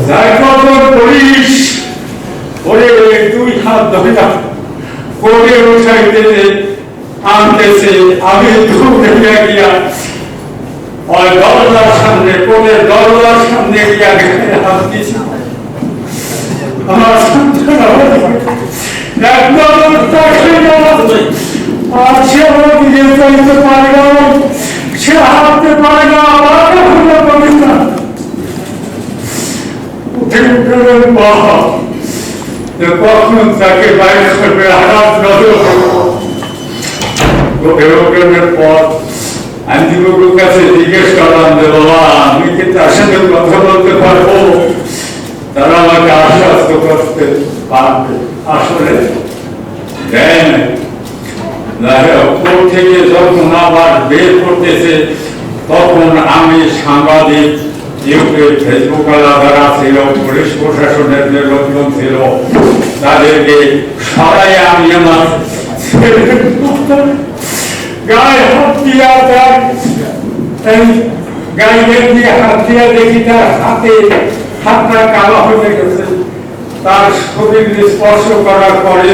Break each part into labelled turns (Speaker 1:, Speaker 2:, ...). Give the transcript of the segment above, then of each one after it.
Speaker 1: কখন করিস ওরে দুই হাত ধরে কোটে উঠাইতেছে আনতেছে আমি দৌড়ে গিয়া ওই দরজার সামনে কোটের দরজার সামনে গিয়া হাত দিছি। আমার সন্তান একদম আর সে ওদিকে চলতে পারে না সে হাঁটতে পারে না আমার কখনো পারে না উঠে উঠে বাবা কখন তাকে বাইরে করবে আঘাত নজর। এরকমের পর আমি যুবকের কাছে জিজ্ঞেস করলাম যে, বাবা, আমি কি তার সাথে কথা বলতে পারব? তারা আমাকে আশ্বস্ত করতে পারবে। আসলে দেন কোর্ট থেকে যখন আবার বের করতেছে, তখন আমি সাংবাদিক ইউটিউব ফেসবুক আলাদারা ছিল, পুলিশ প্রশাসনের যে লোকজন ছিল, তাদেরকে সবাই আমি আমার গায়ে তার দেখি তার হাতে, হাতটা কালো হয়ে গেছে। তার শরীর স্পর্শ করার পরে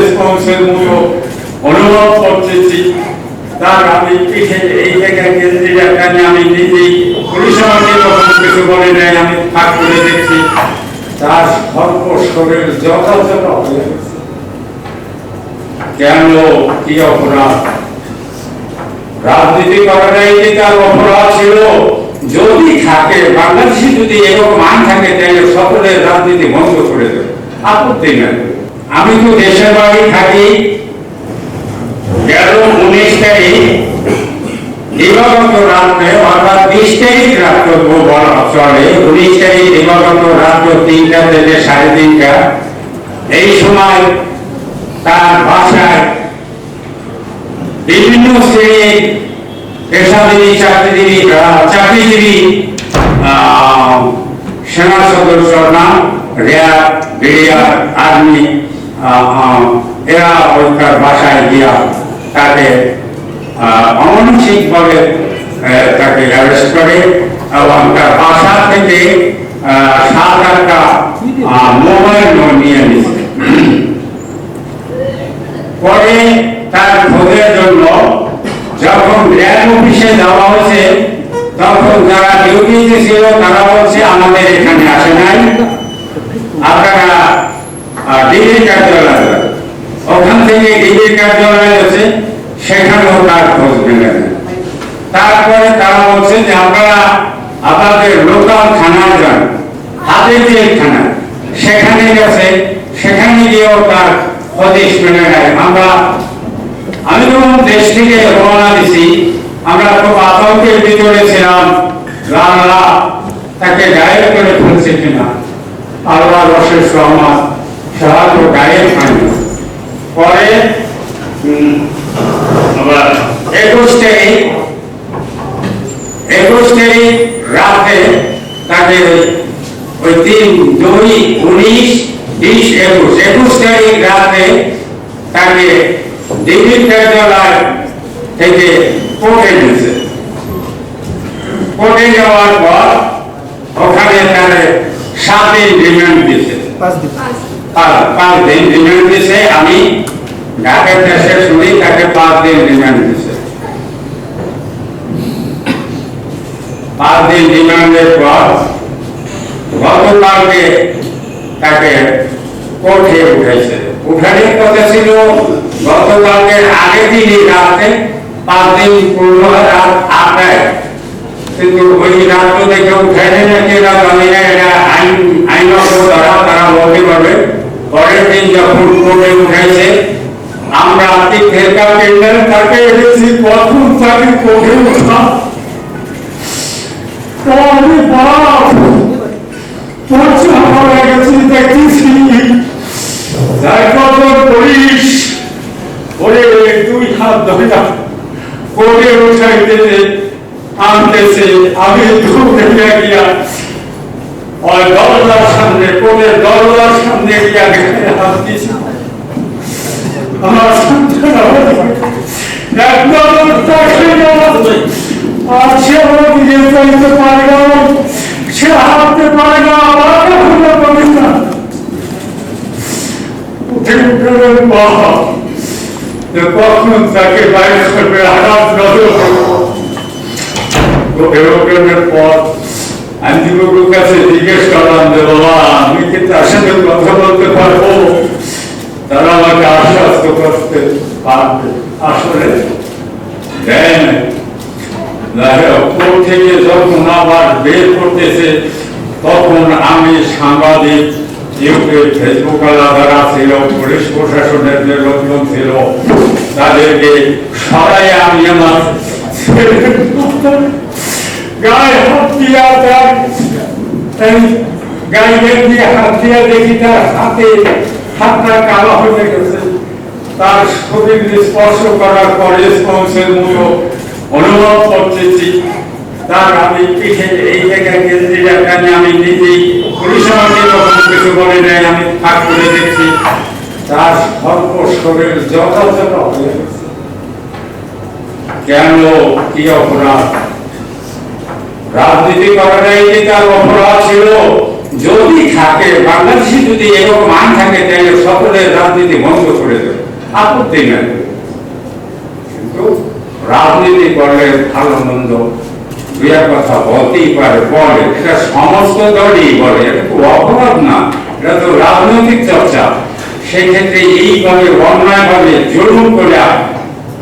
Speaker 1: অনুভব করতেছি। তার আমি পিঠে এই জায়গায় কেন্দ্রে এখানে আমি নিজেই পুলিশ আমাকে তখন কিছু বলে নেয় আমি ফাঁক করে দেখছি তার সর্ব শরীর যথাযথ হয়ে কেন? কি অপরাধ? রাজনীতি করাটাই কি তার অপরাধ ছিল? যদি থাকে, বাংলাদেশে যদি এরকম আইন থাকে, তাহলে সকলের রাজনীতি বন্ধ করে দেবে। আপত্তি নাই। আমি তো দেশের বাড়ি থাকি। গেল দিবাগত রাত্রে অর্থাৎ বিশ তারিখ রাত্র বলা চলে। উনিশ তারিখ দিবাগত রাত্র তিনটা থেকে সাড়ে তিনটা। এই সময় তার বাসায় বিভিন্ন শ্রেণির পেশাজীবী, চাকরিজীবী চাকরিজীবী সেনা সদস্য না র্যাব, বিডিআর, আর্মি এরা ওই তার বাসায় গিয়া তাকে অমানসিকভাবে তাকে অ্যারেস্ট করে এবং তার বাসা থেকে সাত আটটা মোবাইল নিয়ে নিছে। পরে তার খোঁজের জন্য যখন র্যাব অফিসে যাওয়া হয়েছে, তখন যারা ডিউটিতে ছিল, তারা বলছে, আমাদের এখানে আসে নাই। আপনারা ডিবির কার্যালয় ওখান থেকে ডিবির কার্যালয় আছে সেখানেও তার খোঁজ মেলে তারপরে তারা বলছে যে আপনারা আপনাদের লোকাল থানায় যান, হাতের যে থানা সেখানে গেছে, সেখানে গিয়েও তার হদিশ মেনে নেয়। আমরা, আমি যখন দেশ থেকে রওনা দিছি, আমরা খুব আতঙ্কের ভিতরে ছিলাম রান্না তাকে গায়েব করে ফেলছে কিনা। আল্লাহ রসের সহমত সাহায্য গায়েব হয়নি। পরে একুশ তারিখ একুশ তারিখ রাতে তাকে ওই- তিন দুই উনিশ বিশ একুশ একুশ তারিখ রাতে তাকে ডিগ্রি কার্যালয় থেকে কোর্টে গেছে। কোর্টে যাওয়ার পর ওখানে তারে সাত দিন রিমান্ড দিয়েছে।
Speaker 2: পাঁচ দিন।
Speaker 1: পা- পাঁচ দিন রিমান্ড দিয়েছে আমি ঢাকার দেশে শুনি তাকে পাঁচ দিন রিমান্ড দিয়েছে পাঁচ দিন রিমান্ডের পর গতকালকে তাকে কোর্টে উঠেছে। উঠানোর কথা ছিল, গতকালকে আগের দিনই রাতে পাঁচ দিন পূর্ণ রাত আটটায়। কিন্তু ওই রাত্র দেখে উঠাইলে নাকি এরা জানি না এটা আইন আইনত দ্বারা তারা বলতে পরের দিন যখন কোর্টে উঠাইছে আমরা তীর্থের কাপেন্ডার তাকে এনেছি কখন তাকে কোর্টে উঠা বাপ দুই হাত ধরে কোটে উঠাইতেছে আনতেছে, আমি দৌড়ে গিয়া ওই দরজার সামনে কোটের দরজার সামনে গিয়া হাত দিছি আমার সন্তান একবার তাকে আর সে আমার নিজে চাইতে পারে না সে হারাতে পারে না আমার খুলে পারে না উঠে বাবা কখন তাকে বাইরে করবে হঠাৎ নজর করবে পথ আমি কাছে জিজ্ঞেস করলাম যে বাবা আমি কি তার কথা বলতে পারব আসলে দেয় না কোর্ট থেকে যখন আবার বের করতেছে, তখন আমি সাংবাদিক ইউটিউব ফেসবুক আলাদারা ছিল, পুলিশ প্রশাসনের যে লোকজন ছিল, তাদেরকে সবাই আমি আমার গায়ে হাত দিয়া গায়ে দিয়ে হাত দিয়া দেখি তার হাতে হাতটা কালো হয়ে গেছে। তার শরীর স্পর্শ করার পরে স্পর্শের মূল্য অনুভব করতেছি। তার আমি পিঠে এই জায়গায় কেন্দ্রে আমি নিজেই কিছু বলে আমি ফাঁক করে দেখছি তার সর্ব শরীর যথাযথ হয়ে কেন? কি অপরাধ? রাজনীতি করাটাই কি তার অপরাধ ছিল, যদি থাকে, বাংলাদেশে যদি এরকম আইন থাকে, তাহলে সকলের রাজনীতি বন্ধ করে দেবে। আপত্তি নাই। কিন্তু রাজনীতি করলে ভালো মন্দ কথা পারে, বলে। এটা সমস্ত দলই বলে, এটা অপরাধ না, এটা তো রাজনৈতিক চর্চা। সেই ক্ষেত্রে এইভাবে অন্যায়ভাবে জুলুম করে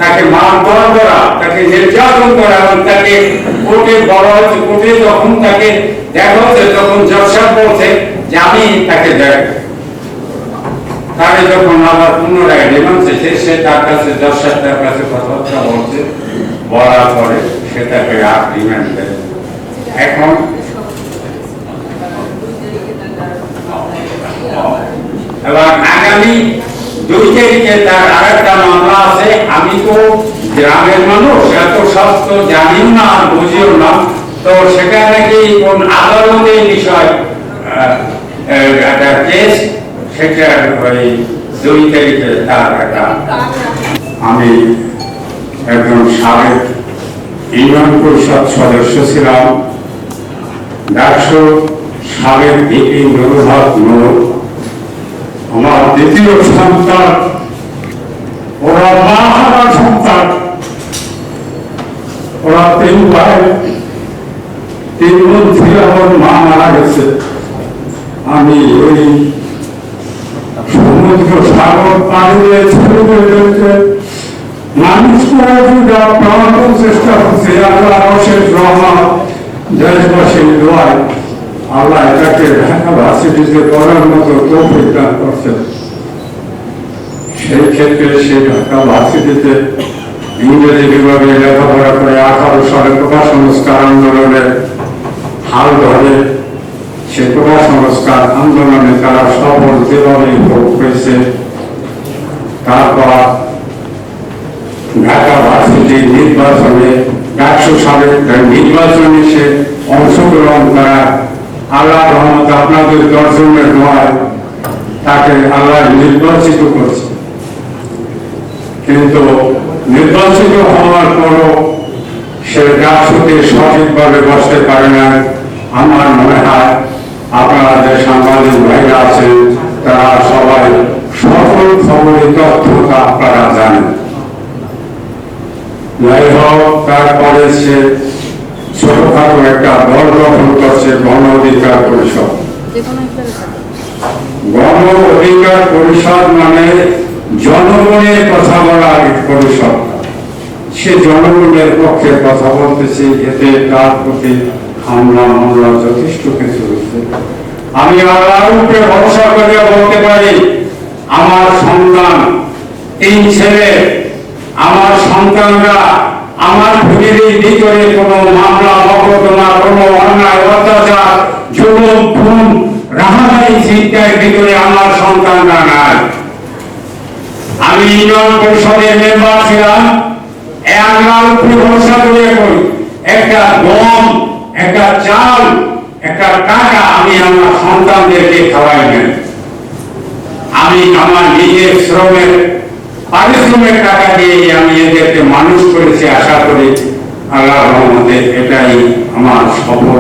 Speaker 1: তাকে মারধর করা, তাকে নির্যাতন করা এবং তাকে কোর্টে বড় হচ্ছে কোর্টে যখন তাকে দেখা হচ্ছে তখন জজসাব বলছে যে আমি তাকে দেখ তাকে যখন আবার পুনরায় চেয়েছে সে তার কাছে জজসাব তার কাছে কথাবার্তা বলছে। বলার পরে সে তাকে আর রিমান্ড দেয় এখন এবং আগামী দুই তারিখে তার আরেকটা মামলা আছে। আমি তো গ্রামের মানুষ, এত জানিও না আর বুঝিও না। তো সেটা নাকি কোন আদালতের বিষয় একটা কেস সেটা ওই দুই তার একটা আমি একজন সাবেক ইউনিয়ন পরিষদ সদস্য ছিলাম। ডাকসু সাবেক নুরুল হক নুর আমার দ্বিতীয় সন্তান ওরা মা হারা সন্তান। ওরা তিন ভাই, তিন বোন ছিল মা মারা গেছে। আমি ওই সমুদ্র সাগর পাড়ি দিয়ে মানুষ প্রাণ চেষ্টা করছে। আল্লাহ অশেষ রহমান দেশবাসীর দোয়ায় আল্লাহ এটাকে করার মতো তৌফিক দান করছেন। সেই ক্ষেত্রে সে ঢাকা ভার্সিটিতে ইংরেজি বিভাগে লেখাপড়া করে আঠারো সালে প্রকাশ সংস্কার আন্দোলনের হাল ধরে সে সংস্কার আন্দোলনে তারা সফল যেভাবে ভোগ হয়েছে তারপর ঢাকা ভার্সিটি নির্বাচনে একশো সালের নির্বাচনে সে অংশগ্রহণ করা আল্লাহ রহমত আপনাদের দর্শনের নয় তাকে আল্লাহ নির্বাচিত করছে। কিন্তু নির্বাচিত হওয়ার পরও সে ডাকসুতে সঠিকভাবে বসতে পারে না আমার মনে হয় আপনারা যে সাংবাদিক ভাইরা আছেন, তারা সবাই সকল খবরের তথ্য তা আপনারা জানেন। যাই হোক, তারপরে সে ছোটখাটো একটা দল গঠন করছে গণ অধিকার পরিষদ। গণ অধিকার পরিষদ মানে জনগণের কথা বলার পরিষদ। সে জনগণের পক্ষে কথা বলতেছে, এতে তার প্রতি হামলা মামলা যথেষ্ট কিছু হচ্ছে আমি আল্লাহর উপরে ভরসা করে বলতে পারি, আমার সন্তান, তিন ছেলে, আমার সন্তানরা আমার ফ্যামিলির ভিতরে কোনো মামলা মকদ্দমা কোনো অন্যায়, অত্যাচার, জুলুম, খুন রাহাবাই চিন্তার ভিতরে আমার সন্তানরা নাই। আমি ইউনিয়ন পরিষদের মেম্বার ছিলাম, এ আল্লাহর ভরসা করে একটা গম একটা চাল, একটা টাকা আমি আমার সন্তানদেরকে খাওয়াই না আমি আমার নিজের শ্রমের, পারিশ্রমিক টাকা দিয়ে আমি এদেরকে মানুষ করেছি, আশা করি আল্লাহ রহমতে এটাই আমার সফল।